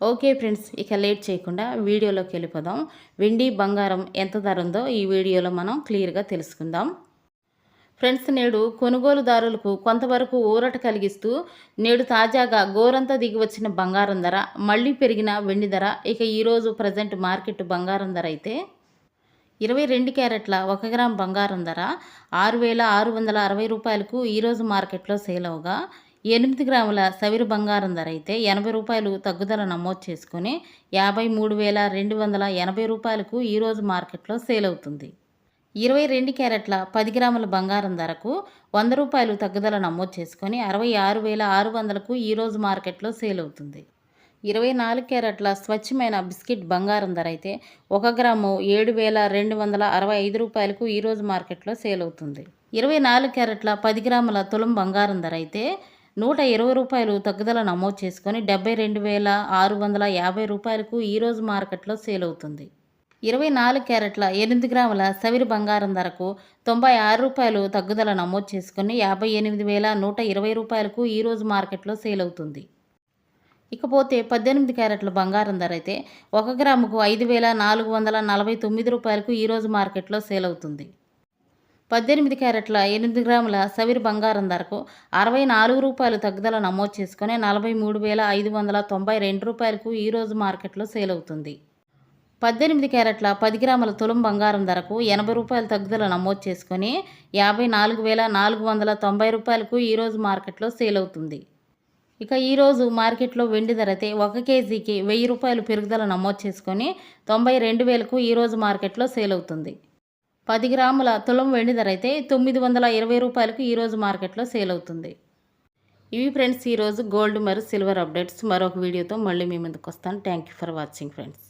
Okay friends ఇక late చేయకుండా వీడియోలోకి వెళ్ళిపోదాం. వెండి బంగారం ఎంత ధర ఉందో ఈ వీడియోలో మనం క్లియర్గా తెలుసుకుందాం. ఫ్రెండ్స్ నేడు కొనుగోలుదారులకు కొంతవరకు ఊరట కలిగిస్తూ నేడు తాజాగా గోరంతా దిగి వచ్చిన బంగారం ధర మళ్ళీ పెరిగిన వెండి ధర ఇక ఈరోజు ప్రజెంట్ మార్కెట్ బంగారం ధర అయితే ఇరవై రెండు క్యారెట్ల ఒక గ్రామ్ బంగారం ధర ఆరు వేల ఆరు వందల అరవై రూపాయలకు ఈరోజు మార్కెట్లో సేల్ అవగా ఎనిమిది గ్రాముల సవిరు బంగారం ధర అయితే ఎనభై రూపాయలు తగ్గుదల నమోదు చేసుకొని యాభై మూడు వేల రెండు వందల ఎనభై రూపాయలకు ఈరోజు మార్కెట్లో సేల్ అవుతుంది. ఇరవై రెండు క్యారెట్ల పది గ్రాముల బంగారం ధరకు వంద రూపాయలు తగ్గుదల నమోదు చేసుకొని అరవై ఆరు వేల ఆరు వందలకు ఈరోజు మార్కెట్లో సేల్ అవుతుంది. ఇరవై నాలుగు క్యారెట్ల స్వచ్ఛమైన బిస్కెట్ బంగారం ధర అయితే ఒక గ్రాము ఏడు వేల రెండు వందల అరవై ఐదు రూపాయలకు ఈరోజు మార్కెట్లో సేల్ అవుతుంది. ఇరవై నాలుగు క్యారెట్ల పది గ్రాముల తులం బంగారం ధర అయితే నూట ఇరవై రూపాయలు తగ్గుదల నమోదు చేసుకొని డెబ్బై రెండు వేల ఆరు వందల యాభై రూపాయలకు ఈరోజు మార్కెట్లో సేల్ అవుతుంది. ఇరవై నాలుగు క్యారెట్ల ఎనిమిది గ్రాముల సవిరి బంగారం ధరకు తొంభై ఆరు రూపాయలు తగ్గుదల నమోదు చేసుకొని యాభై ఎనిమిది వేల నూట ఇరవై రూపాయలకు ఈరోజు మార్కెట్లో సేల్ అవుతుంది. ఇకపోతే పద్దెనిమిది క్యారెట్ల బంగారం ధర అయితే ఒక గ్రాముకు ఐదు వేల నాలుగు వందల నలభై తొమ్మిది రూపాయలకు ఈరోజు మార్కెట్లో సేల్ అవుతుంది. పద్దెనిమిది క్యారెట్ల ఎనిమిది గ్రాముల సవిరి బంగారం ధరకు అరవై నాలుగు రూపాయలు తగ్గుదల నమోదు చేసుకుని నలభై మూడు వేల ఐదు వందల తొంభై రెండు రూపాయలకు ఈరోజు మార్కెట్లో సేల్ అవుతుంది. పద్దెనిమిది క్యారెట్ల పది గ్రాముల తులం బంగారం ధరకు ఎనభై రూపాయలు తగ్గుదల నమోదు చేసుకొని యాభై నాలుగు వేల నాలుగు వందల తొంభై రూపాయలకు ఈరోజు మార్కెట్లో సేల్ అవుతుంది. ఇక ఈరోజు మార్కెట్లో వెండి ధర అయితే ఒక కేజీకి వెయ్యి రూపాయలు పెరుగుదల నమోదు చేసుకొని తొంభై రెండు వేలకు ఈరోజు మార్కెట్లో సేల్ అవుతుంది. పది గ్రాముల తులం వెండి ధర అయితే తొమ్మిది వందల ఇరవై రూపాయలకు ఈరోజు మార్కెట్లో సేల్ అవుతుంది. ఇవి ఫ్రెండ్స్ ఈరోజు గోల్డ్ మరియు సిల్వర్ అప్డేట్స్. మరొక వీడియోతో మళ్ళీ మీ ముందుకు వస్తాను. Thank you for watching friends